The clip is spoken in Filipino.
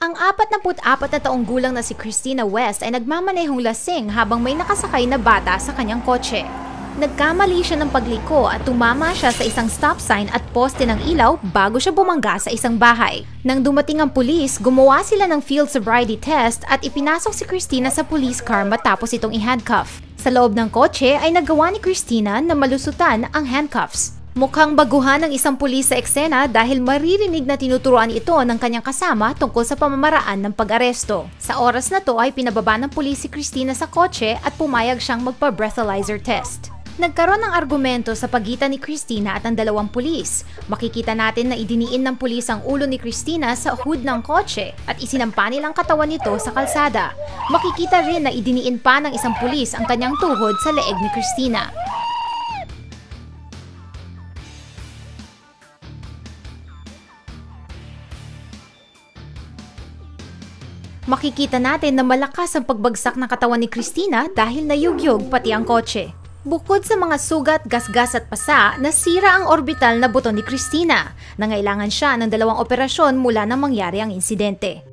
Ang 44 na taong gulang na si Christina West ay nagmamanehong lasing habang may nakasakay na bata sa kanyang kotse. Nagkamali siya ng pagliko at tumama siya sa isang stop sign at poste ng ilaw bago siya bumangga sa isang bahay. Nang dumating ang pulis, gumawa sila ng field sobriety test at ipinasok si Christina sa police car matapos itong i-handcuff. Sa loob ng kotse ay nagawa ni Christina na malusutan ang handcuffs. Mukhang baguhan ng isang pulis sa eksena dahil maririnig na tinuturuan ito ng kanyang kasama tungkol sa pamamaraan ng pag-aresto. Sa oras na to ay pinababa ng pulis si Christina sa kotse at pumayag siyang magpa-breathalyzer test. Nagkaroon ng argumento sa pagitan ni Christina at ang dalawang pulis. Makikita natin na idiniin ng pulis ang ulo ni Christina sa hood ng kotse at isinampa nilang katawan nito sa kalsada. Makikita rin na idiniin pa ng isang pulis ang kanyang tuhod sa leeg ni Christina. Makikita natin na malakas ang pagbagsak ng katawan ni Christina dahil nayugyog pati ang kotse. Bukod sa mga sugat, gasgas at pasa, nasira ang orbital na buto ni Christina. Nangailangan siya ng dalawang operasyon mula nang mangyari ang insidente.